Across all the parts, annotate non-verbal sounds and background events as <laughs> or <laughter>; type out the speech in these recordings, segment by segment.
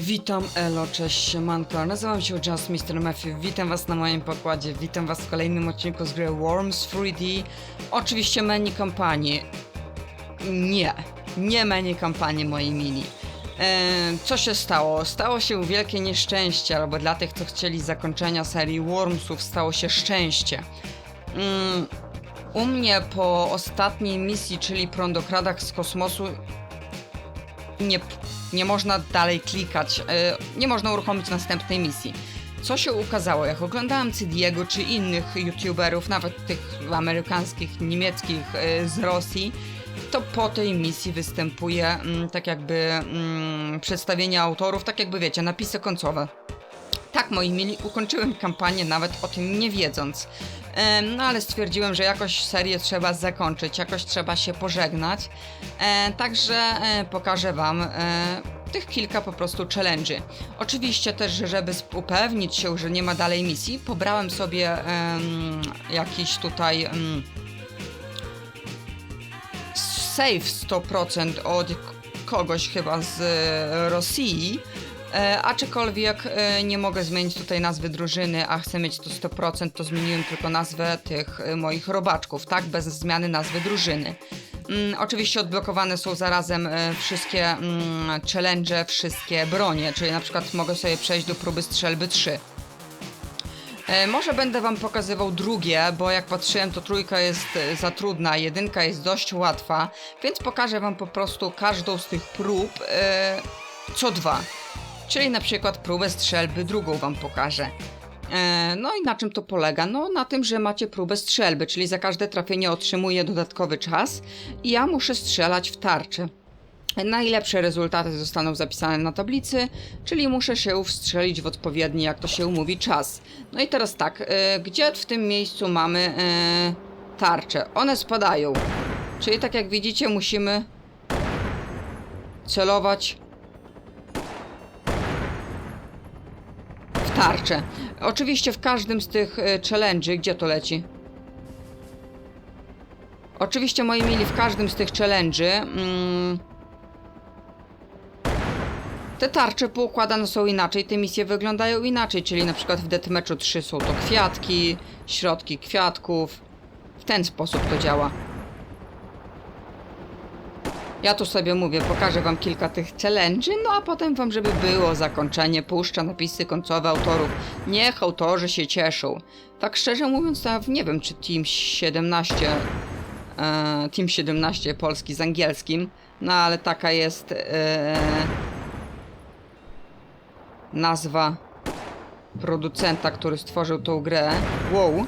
Witam, elo, cześć, siemanko, nazywam się Just Mr. Matthew, witam was na moim pokładzie, witam was w kolejnym odcinku z gry Worms 3D. Oczywiście menu kampanii. Nie, nie menu kampanii, mili. Eee, co się stało? Stało się wielkie nieszczęście, albo dla tych, co chcieli zakończenia serii Wormsów, stało się szczęście. Mm, u mnie po ostatniej misji, czyli prądokradach z kosmosu, nie, nie można dalej klikać, yy, nie można uruchomić następnej misji. Co się ukazało, jak oglądałem Cydiego czy innych youtuberów, nawet tych amerykańskich, niemieckich yy, z Rosji, to po tej misji występuje mm, tak jakby mm, przedstawienie autorów, tak jakby wiecie, napisy końcowe. Tak, moi mili, ukończyłem kampanię nawet o tym nie wiedząc. No ale stwierdziłem, że jakoś serię trzeba zakończyć, jakoś trzeba się pożegnać. Także pokażę wam tych kilka po prostu challenge'y. Oczywiście też, żeby upewnić się, że nie ma dalej misji, pobrałem sobie jakiś tutaj save 100% od kogoś chyba z e, Rosji. E, aczkolwiek e, nie mogę zmienić tutaj nazwy drużyny, a chcę mieć to 100%, to zmieniłem tylko nazwę tych e, moich robaczków, tak? Bez zmiany nazwy drużyny. Mm, oczywiście odblokowane są zarazem wszystkie mm, challenge, wszystkie bronie, czyli na przykład mogę sobie przejść do próby strzelby 3. E, może będę wam pokazywał drugie, bo jak patrzyłem, to trójka jest za trudna, jedynka jest dość łatwa, więc pokażę wam po prostu każdą z tych prób co dwa. Czyli na przykład próbę strzelby, drugą wam pokażę. E, no i na czym to polega? No na tym, że macie próbę strzelby, czyli za każde trafienie otrzymuję dodatkowy czas i ja muszę strzelać w tarczę. Najlepsze rezultaty zostaną zapisane na tablicy, czyli muszę się wstrzelić w odpowiedni, jak to się mówi, czas. No i teraz tak, e, gdzie w tym miejscu mamy e, tarcze? One spadają. Czyli tak jak widzicie, musimy celować tarczę. Oczywiście w każdym z tych e, challenge'y, gdzie to leci? Oczywiście moi mili, w każdym z tych challenge'y mm, te tarcze poukładane są inaczej, te misje wyglądają inaczej, czyli na przykład w Deathmatchu 3 są to kwiatki, środki kwiatków. W ten sposób to działa. Ja tu sobie mówię, pokażę wam kilka tych challenge'y, no a potem wam, żeby było zakończenie, puszcza napisy końcowe autorów. Niech autorzy się cieszą. Tak szczerze mówiąc, to ja nie wiem, czy Team 17, e, Team 17 polski z angielskim, no ale taka jest e, nazwa producenta, który stworzył tą grę. Wow.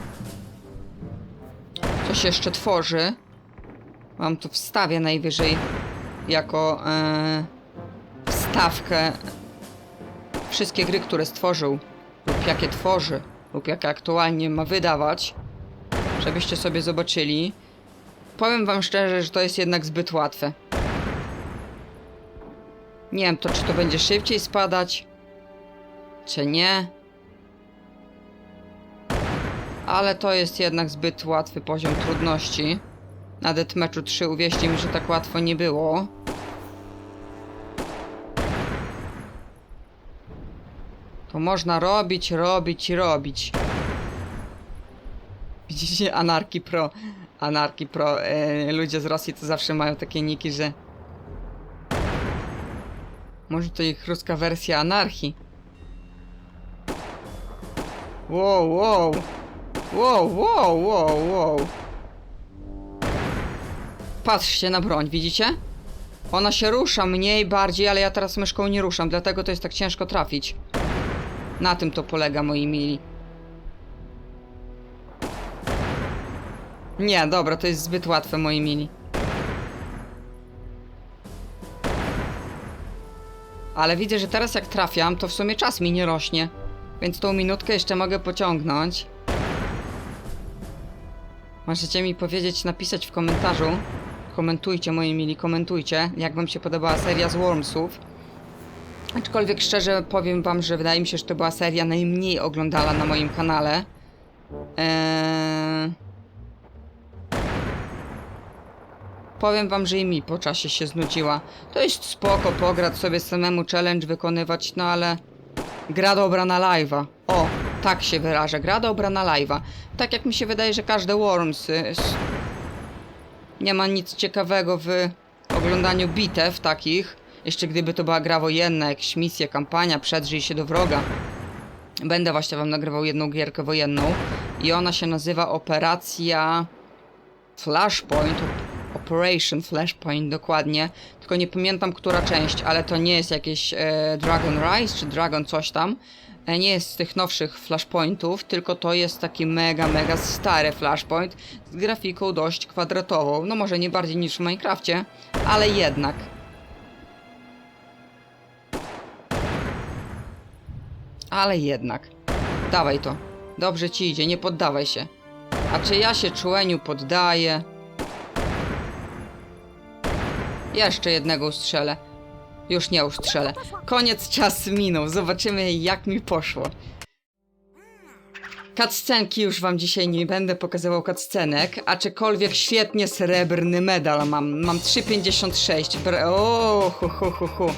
Coś jeszcze tworzy. Mam tu wstawię najwyżej jako e, wstawkę wszystkie gry, które stworzył lub jakie tworzy lub jakie aktualnie ma wydawać, żebyście sobie zobaczyli. Powiem wam szczerze, że to jest jednak zbyt łatwe. Nie wiem to, czy to będzie szybciej spadać, czy nie. Ale to jest jednak zbyt łatwy poziom trudności. Na Deathmatchu 3 uwierzcie mi, że tak łatwo nie było. To można robić, robić robić. <laughs> Widzicie, Anarki Pro. Anarki Pro. E, ludzie z Rosji to zawsze mają takie niki, że... Może to ich ruska wersja anarchii. Wow, wow. Wow, wow, wow, wow. Patrzcie na broń, widzicie? Ona się rusza mniej, bardziej, ale ja teraz myszką nie ruszam, dlatego to jest tak ciężko trafić. Na tym to polega, moi mili. Nie, dobra, to jest zbyt łatwe, moi mili. Ale widzę, że teraz jak trafiam, to w sumie czas mi nie rośnie. Więc tą minutkę jeszcze mogę pociągnąć. Możecie mi powiedzieć, napisać w komentarzu. Komentujcie, moi mili, komentujcie, jak wam się podobała seria z Wormsów. Aczkolwiek szczerze powiem wam, że wydaje mi się, że to była seria najmniej oglądana na moim kanale. Eee... powiem wam, że i mi po czasie się znudziła. To jest spoko pograć sobie samemu challenge wykonywać, no ale gra dobra na live'a. O, tak się wyrażę, gra dobra na live'a. Tak jak mi się wydaje, że każde Worms nie ma nic ciekawego w oglądaniu bitew takich. Jeszcze gdyby to była gra wojenna, jakaś misja, kampania, przedrzyj się do wroga. Będę właśnie wam nagrywał jedną gierkę wojenną i ona się nazywa Operacja Flashpoint. Op- Operation Flashpoint dokładnie. Tylko nie pamiętam, która część, ale to nie jest jakieś e, Dragon Rise czy Dragon coś tam. E, nie jest z tych nowszych Flashpointów, tylko to jest taki mega, mega stary Flashpoint z grafiką dość kwadratową. No może nie bardziej niż w Minecrafcie, ale jednak. Ale jednak. Dawaj to. Dobrze ci idzie, nie poddawaj się. A czy ja się czułeniu poddaję? Jeszcze jednego ustrzelę. Już nie ustrzelę. Koniec czas minął. Zobaczymy jak mi poszło. Cutscenki już wam dzisiaj nie będę pokazywał cutscenek, aczkolwiek świetnie srebrny medal mam. Mam 3,56. Br- o, hu, hu, hu, hu.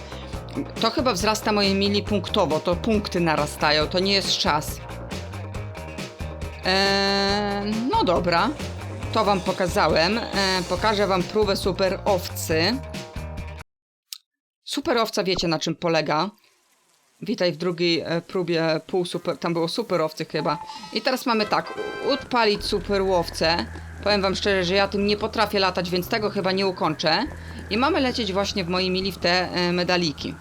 To chyba wzrasta moje mili punktowo, to punkty narastają, to nie jest czas. Eee, no dobra, to wam pokazałem. Eee, pokażę wam próbę super owcy. Super owca wiecie na czym polega. Witaj w drugiej e, próbie pół super, tam było super owcy chyba. I teraz mamy tak, odpalić super łowcę. Powiem wam szczerze, że ja tym nie potrafię latać, więc tego chyba nie ukończę. I mamy lecieć właśnie w mojej mili w te e, medaliki.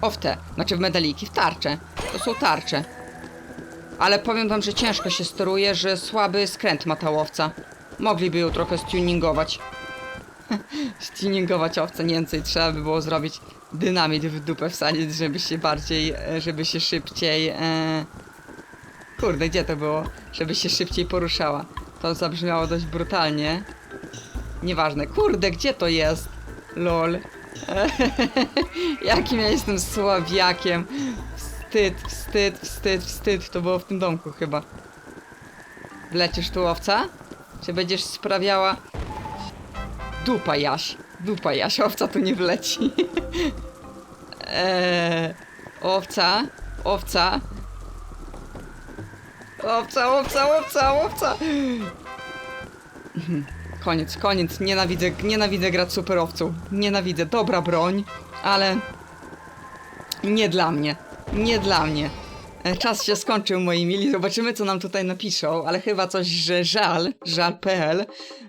O w te, znaczy w medaliki, w tarcze. To są tarcze. Ale powiem wam, że ciężko się steruje, że słaby skręt ma ta łowca. Mogliby ją trochę stuningować. <laughs> stuningować owcę więcej trzeba by było zrobić dynamit w dupę wsadzić, żeby się bardziej, e, żeby się szybciej... E... Kurde, gdzie to było? Żeby się szybciej poruszała. To zabrzmiało dość brutalnie. Nieważne. Kurde, gdzie to jest? Lol. <laughs> Jakim ja jestem słabiakiem. Wstyd, wstyd, wstyd, wstyd. To było w tym domku chyba. Wlecisz tu owca? Czy będziesz sprawiała... Dupa Jaś. Dupa Jaś, owca tu nie wleci. eee, <laughs> owca, owca. Owca, owca, owca, owca. Koniec, koniec. Nienawidzę, nienawidzę grać superowcą. Nienawidzę. Dobra broń, ale nie dla mnie. Nie dla mnie. E, Czas się skończył, moi mili. Zobaczymy, co nam tutaj napiszą, ale chyba coś, że żal, żal.pl.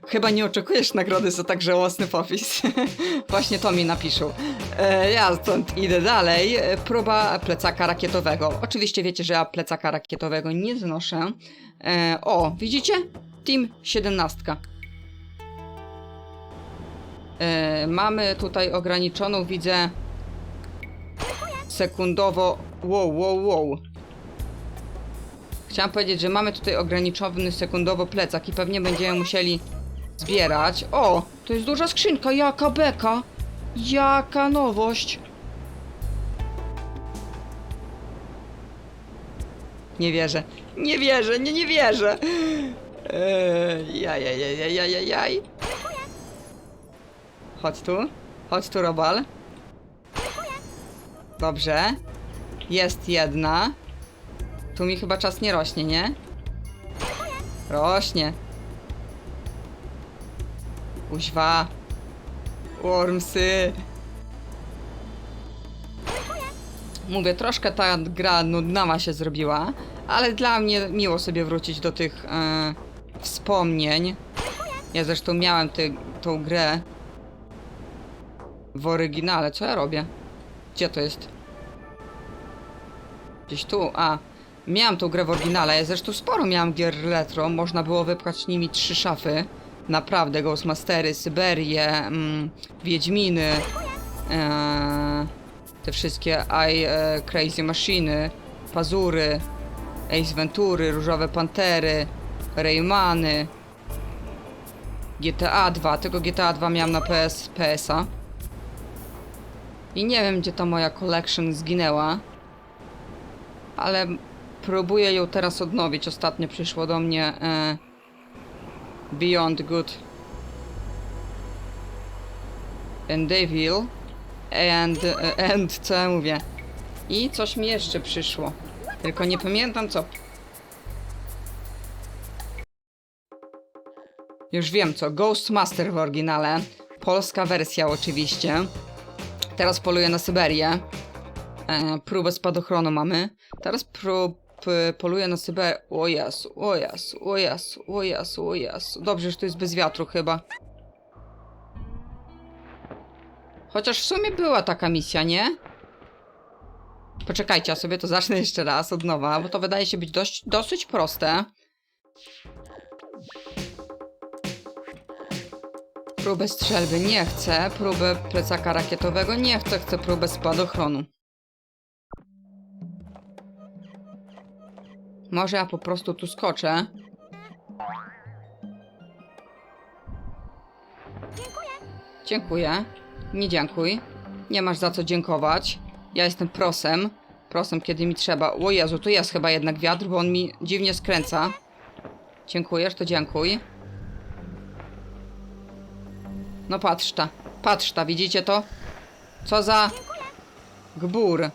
Chyba nie oczekujesz nagrody za tak żałosny popis. <laughs> Właśnie to mi napiszą. E, ja stąd idę dalej. E, Próba plecaka rakietowego. Oczywiście wiecie, że ja plecaka rakietowego nie znoszę. E, o, widzicie? Team 17. E, mamy tutaj ograniczoną, widzę, sekundowo. Wow, wow, wow. Chciałam powiedzieć, że mamy tutaj ograniczony sekundowo plecak i pewnie będziemy musieli zbierać. O, to jest duża skrzynka, jaka beka. Jaka nowość. Nie wierzę. Nie wierzę, nie, nie wierzę. Eee, jaj, jaj, jaj, jaj, jaj. Chodź tu. Chodź tu, Robal. Dobrze. Jest jedna. Tu mi chyba czas nie rośnie, nie? Rośnie. Kuźwa. Wormsy. Mówię, troszkę ta gra nudnawa się zrobiła, ale dla mnie miło sobie wrócić do tych e, wspomnień. Ja zresztą miałem ty, tą grę w oryginale. Co ja robię? Gdzie to jest? Gdzieś tu, a. Miałam tą grę w oryginale, zresztą sporo miałam gier retro, można było wypchać nimi trzy szafy. Naprawdę, Ghostmastery, Syberię, mm, Wiedźminy, e, te wszystkie I e, Crazy Machiny, Pazury, Ace Ventury, Różowe Pantery, Raymany, GTA 2, tego GTA 2 miałam na PS, PS-a. I nie wiem, gdzie ta moja collection zginęła. Ale próbuję ją teraz odnowić. Ostatnio przyszło do mnie e, Beyond Good and Devil, and, and, co ja mówię? I coś mi jeszcze przyszło. Tylko nie pamiętam co. Już wiem co. Ghostmaster w oryginale. Polska wersja oczywiście. Teraz poluję na Syberię. E, próbę spadochronu mamy. Teraz prób, p- poluję na Syberię. O Jezu, o Jezu, o Jezu, o Jezu, o Jezu. Dobrze, że to jest bez wiatru chyba. Chociaż w sumie była taka misja, nie? Poczekajcie, ja sobie to zacznę jeszcze raz od nowa, bo to wydaje się być dość, dosyć proste. Próbę strzelby nie chcę, próbę plecaka rakietowego nie chcę, chcę próbę spadochronu. Może ja po prostu tu skoczę. Dziękuję. Nie dziękuj. Nie masz za co dziękować. Ja jestem prosem. Prosem, kiedy mi trzeba. O Jezu, tu jest chyba jednak wiatr, bo on mi dziwnie skręca. Dziękujesz, to dziękuj. No patrz ta. Patrz ta, widzicie to? Co za... Gbur.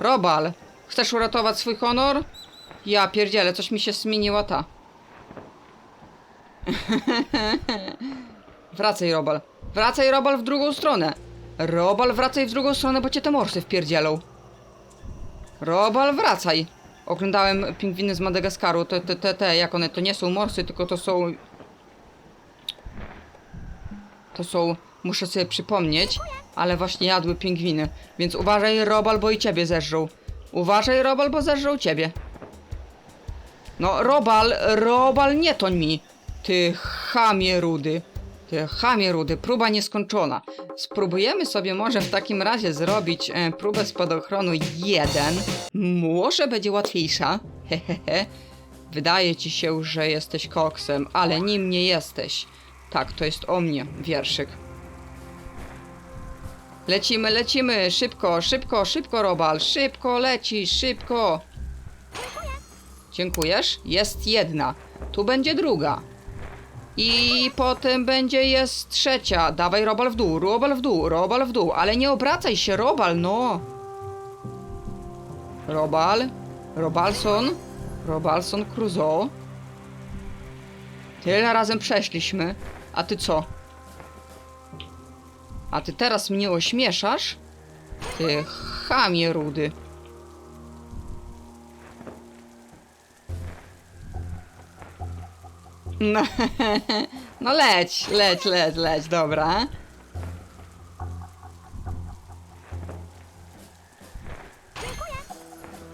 Robal. Chcesz uratować swój honor? Ja pierdzielę, coś mi się zmieniła ta. Wracaj, Robal. Wracaj, Robal, w drugą stronę. Robal, wracaj w drugą stronę, bo cię te morsy wpierdzielą. Robal, wracaj. Oglądałem pingwiny z Madagaskaru. Te, te, te, te, jak one, to nie są morsy, tylko to są... To są... Muszę sobie przypomnieć, ale właśnie jadły pingwiny. Więc uważaj, Robal, bo i ciebie zeżrą. Uważaj, Robal, bo zeżrą ciebie. No, Robal, Robal, nie toń mi. Ty chamie rudy. Ty chamie rudy, próba nieskończona. Spróbujemy sobie może w takim razie zrobić e, próbę spadochronu 1. Może będzie łatwiejsza. <laughs> Hehehe. Wydaje ci się, że jesteś koksem, ale nim nie jesteś. Tak, to jest o mnie, wierszyk. Lecimy, lecimy, szybko, szybko, szybko, Robal, szybko lecisz, szybko. Dziękujesz? Jest jedna. Tu będzie druga. I potem będzie jest trzecia. Dawaj robal w dół, robal w dół, robal w dół, ale nie obracaj się, robal, no. Robal, Robalson, Robalson Crusoe. Tyle razem przeszliśmy, a ty co? A ty teraz mnie ośmieszasz? Ty chamie rudy. No, <laughs> no leć, leć, leć, leć, dobra.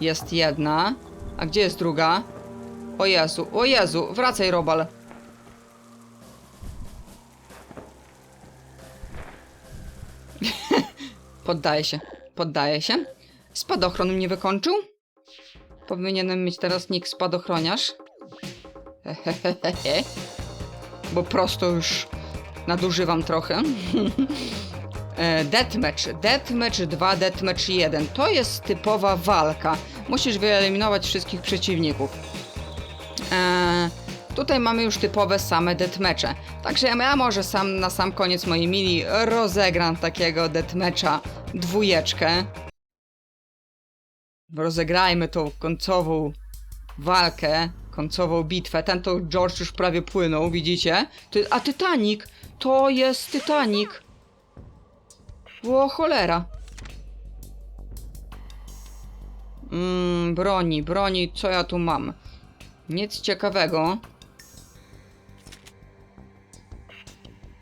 Jest jedna. A gdzie jest druga? O Jezu, o Jezu, wracaj, Robal. <laughs> Poddaję się, poddaję się. Spadochron mnie wykończył? Powinienem mieć teraz nick spadochroniarz. <laughs> Bo prosto już nadużywam trochę. <laughs> E, Deathmatch. Deathmatch 2, Deathmatch 1. To jest typowa walka. Musisz wyeliminować wszystkich przeciwników. E, tutaj mamy już typowe same deathmatche. Także ja może sam na sam koniec mojej mili rozegram takiego deathmatcha dwójeczkę. Rozegrajmy tą końcową walkę, końcową bitwę. Ten to George już prawie płynął, widzicie? Ty, a Titanic! To jest Titanic! O cholera! Mmm, broni, broni, co ja tu mam? Nic ciekawego.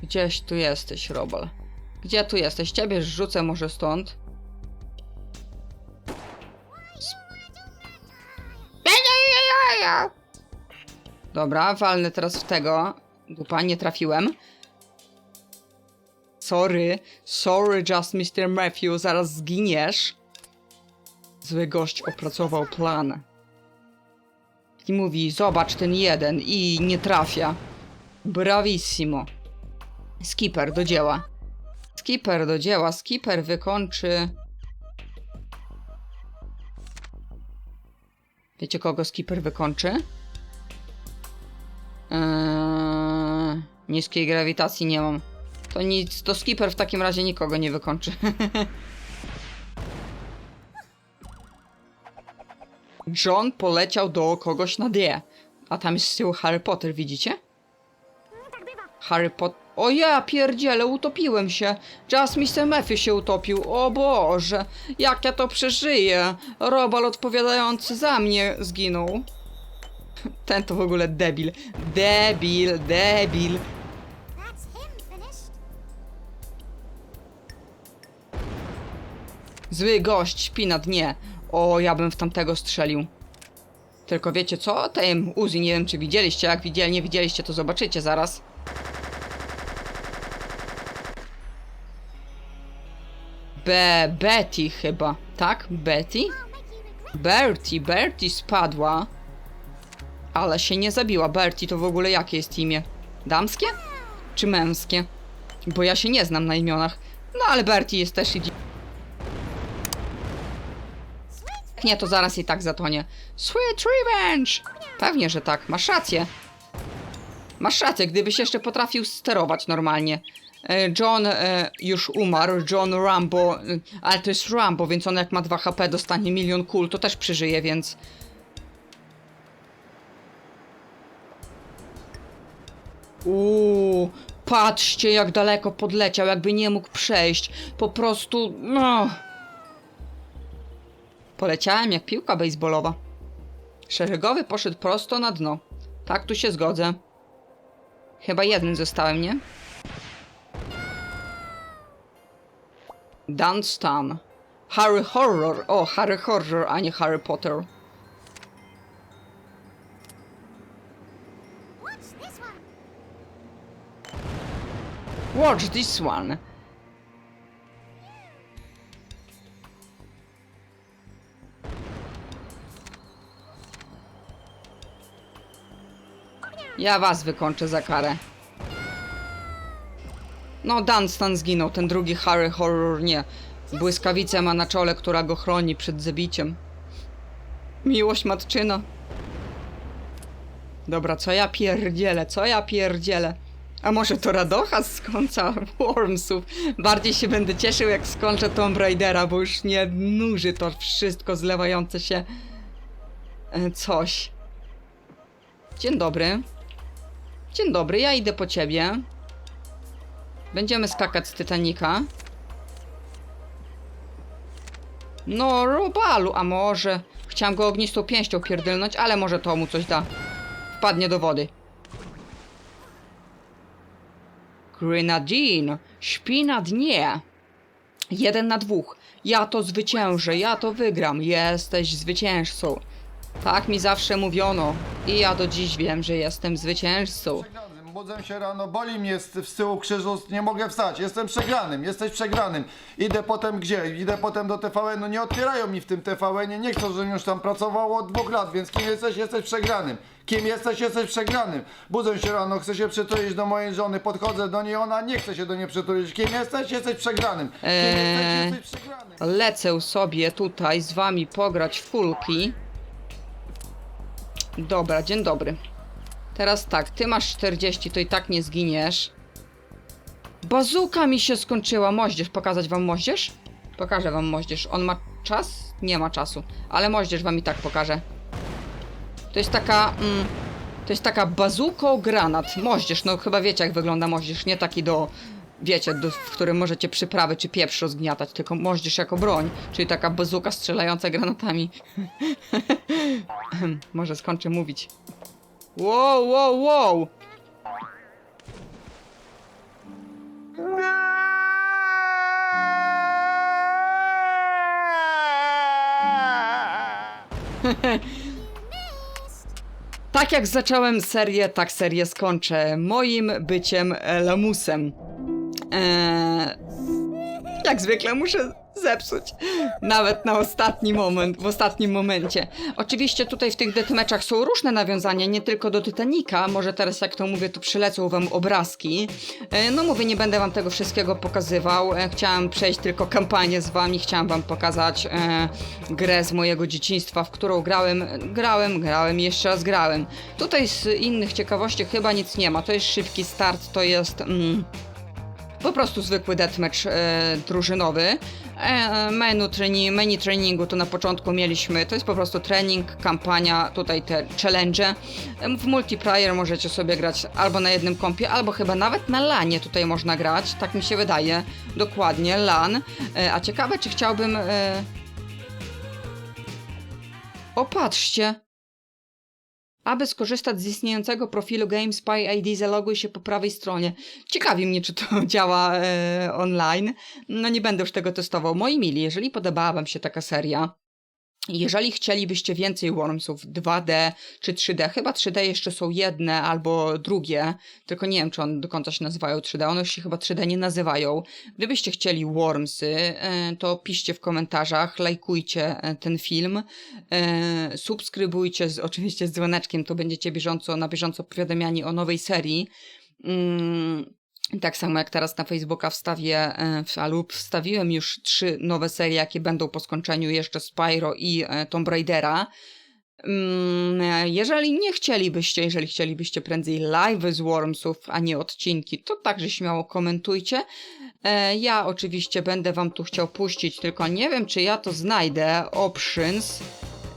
Gdzieś tu jesteś, Robal. Gdzie tu jesteś? Ciebie rzucę może stąd. Dobra, walnę teraz w tego. Dupa, nie trafiłem. Sorry, sorry, just Mr. Matthew, zaraz zginiesz. Zły gość opracował plan. I mówi, zobacz ten jeden i nie trafia. Bravissimo. Skipper do dzieła. Skipper do dzieła, skipper wykończy... Wiecie kogo skipper wykończy? Niskiej grawitacji nie mam. To nic, to skipper w takim razie nikogo nie wykończy. <laughs> John poleciał do kogoś na D. A tam jest z tyłu Harry Potter, widzicie? Harry Potter. O ja pierdziele, utopiłem się. Just Mr. Matthew się utopił. O Boże, jak ja to przeżyję. Robal odpowiadający za mnie zginął. <laughs> Ten to w ogóle debil. Debil, debil. Zły gość śpi na dnie. O, ja bym w tamtego strzelił. Tylko wiecie co? Ten Uzi, nie wiem czy widzieliście. Jak widzieli, nie widzieliście, to zobaczycie zaraz. Be Betty chyba, tak? Betty? Bertie, Bertie spadła. Ale się nie zabiła. Bertie to w ogóle jakie jest imię? Damskie? Czy męskie? Bo ja się nie znam na imionach. No ale Bertie jest też idzi. Jak nie, to zaraz i tak zatonie. Sweet revenge! Pewnie, że tak. Masz rację. Masz rację, gdybyś jeszcze potrafił sterować normalnie. E, John e, już umarł, John Rambo, e, ale to jest Rambo, więc on jak ma 2 HP dostanie milion kul, to też przeżyje, więc... Uuu, patrzcie jak daleko podleciał, jakby nie mógł przejść. Po prostu, no... Poleciałem jak piłka baseballowa. Szeregowy poszedł prosto na dno. Tak, tu się zgodzę. Chyba jeden zostałem, nie? Dunstan. Harry Horror. O, Harry Horror, a nie Harry Potter. Watch this one. Ja was wykończę za karę. No, Dunstan zginął, ten drugi Harry Horror nie. Błyskawicę ma na czole, która go chroni przed zabiciem. Miłość matczyna. Dobra, co ja pierdzielę, co ja pierdzielę. A może to radocha z końca Wormsów? Bardziej się będę cieszył, jak skończę Tomb Raidera, bo już nie nuży to wszystko zlewające się e, coś. Dzień dobry. Dzień dobry, ja idę po ciebie. Będziemy skakać z Titanika. No, Robalu, a może... Chciałam go ognistą pięścią pierdolnąć, ale może to mu coś da. Wpadnie do wody. Grenadine śpi na dnie. Jeden na dwóch. Ja to zwyciężę, ja to wygram. Jesteś zwycięzcą. Tak mi zawsze mówiono. I ja do dziś wiem, że jestem zwycięzcą. Przegranym. Budzę się rano, boli mnie z, z tyłu krzyżu, nie mogę wstać. Jestem przegranym, jesteś przegranym. Idę potem gdzie? Idę potem do TVN, no nie otwierają mi w tym TVN, nie chcą, żebym już tam pracował od dwóch lat, więc kim jesteś? Jesteś przegranym. Kim jesteś? Jesteś przegranym. Budzę się rano, chcę się przytulić do mojej żony, podchodzę do niej, ona nie chce się do niej przytulić. Kim jesteś? Jesteś przegranym. Kim Eee. jesteś? Jesteś przegranym. Lecę sobie tutaj z wami pograć w fulki. Dobra, dzień dobry. Teraz tak, ty masz 40, to i tak nie zginiesz. Bazuka mi się skończyła. Moździerz, pokazać wam moździerz? Pokażę wam moździerz. On ma czas? Nie ma czasu. Ale moździerz wam i tak pokażę. To jest taka... Mm, to jest taka bazuko granat. Moździerz, no chyba wiecie jak wygląda moździerz. Nie taki do... Wiecie, do, w którym możecie przyprawy czy pieprz rozgniatać, tylko moździerz jako broń. Czyli taka bazuka strzelająca granatami. <laughs> Może skończę mówić. Wow, wow, wow! <laughs> Tak jak zacząłem serię, tak serię skończę. Moim byciem lamusem. Eee, jak zwykle muszę zepsuć. Nawet na ostatni moment, w ostatnim momencie. Oczywiście tutaj w tych deathmatchach są różne nawiązania, nie tylko do Titanica. Może teraz jak to mówię, to przylecą wam obrazki. E, no mówię, nie będę wam tego wszystkiego pokazywał. E, chciałem przejść tylko kampanię z wami, chciałem wam pokazać e, grę z mojego dzieciństwa, w którą grałem, grałem, grałem i jeszcze raz grałem. Tutaj z innych ciekawości chyba nic nie ma. To jest szybki start, to jest... Mm, po prostu zwykły deathmatch e, drużynowy. E, menu, treni menu treningu to na początku mieliśmy, to jest po prostu trening, kampania, tutaj te challenge. E, W multiplayer możecie sobie grać albo na jednym kompie, albo chyba nawet na lanie tutaj można grać, tak mi się wydaje, dokładnie, lan. E, a ciekawe, czy chciałbym... E... O, patrzcie! Aby skorzystać z istniejącego profilu GameSpy ID, zaloguj się po prawej stronie. Ciekawi mnie, czy to <laughs> działa e, online. No nie będę już tego testował. Moi mili, jeżeli podobała wam się taka seria, jeżeli chcielibyście więcej Wormsów 2D czy 3D, chyba 3D jeszcze są jedne albo drugie, tylko nie wiem, czy one do końca się nazywają 3D, one się chyba 3D nie nazywają. Gdybyście chcieli Wormsy, e, to piszcie w komentarzach, lajkujcie e, ten film, e, subskrybujcie z, oczywiście z dzwoneczkiem, to będziecie bieżąco, na bieżąco powiadamiani o nowej serii. Tak samo jak teraz na Facebooka wstawię, e, lub wstawiłem już trzy nowe serie, jakie będą po skończeniu jeszcze Spyro i e, Tomb Raidera. Mm, e, Jeżeli nie chcielibyście, jeżeli chcielibyście prędzej live z Wormsów, a nie odcinki, to także śmiało komentujcie. Ja oczywiście będę wam tu chciał puścić, tylko nie wiem, czy ja to znajdę. Options.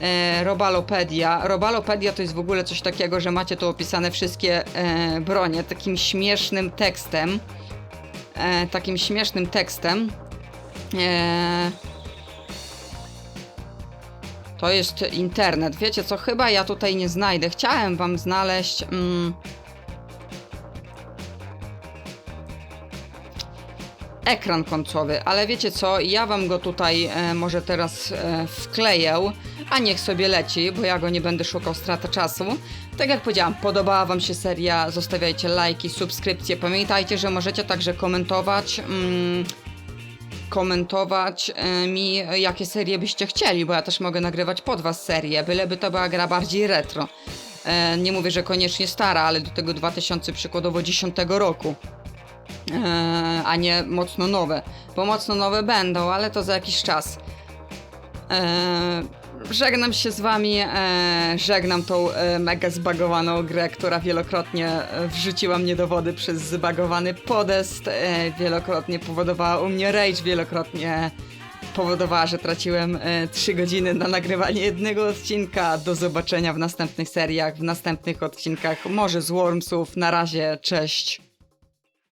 E, Robalopedia. Robalopedia to jest w ogóle coś takiego, że macie tu opisane wszystkie e, bronie takim śmiesznym tekstem. E, takim śmiesznym tekstem. E, to jest internet. Wiecie co? Chyba ja tutaj nie znajdę. Chciałem wam znaleźć. Mm, ekran końcowy, ale wiecie co, ja wam go tutaj e, może teraz e, wkleję, a niech sobie leci, bo ja go nie będę szukał strata czasu. Tak jak powiedziałam, podobała wam się seria, zostawiajcie lajki, subskrypcje, pamiętajcie, że możecie także komentować, mm, komentować e, mi, jakie serie byście chcieli, bo ja też mogę nagrywać pod was serię, byleby to była gra bardziej retro. E, nie mówię, że koniecznie stara, ale do tego 2000 przykładowo 10 roku. E, a nie mocno nowe. Bo mocno nowe będą, ale to za jakiś czas. Żegnam się z wami, e, żegnam tą e, mega zbagowaną grę, która wielokrotnie e, wrzuciła mnie do wody przez zbagowany podest, e, wielokrotnie powodowała u mnie rage, wielokrotnie powodowała, że traciłem e, 3 godziny na nagrywanie jednego odcinka. Do zobaczenia w następnych seriach, w następnych odcinkach, może z Wormsów. Na razie, cześć.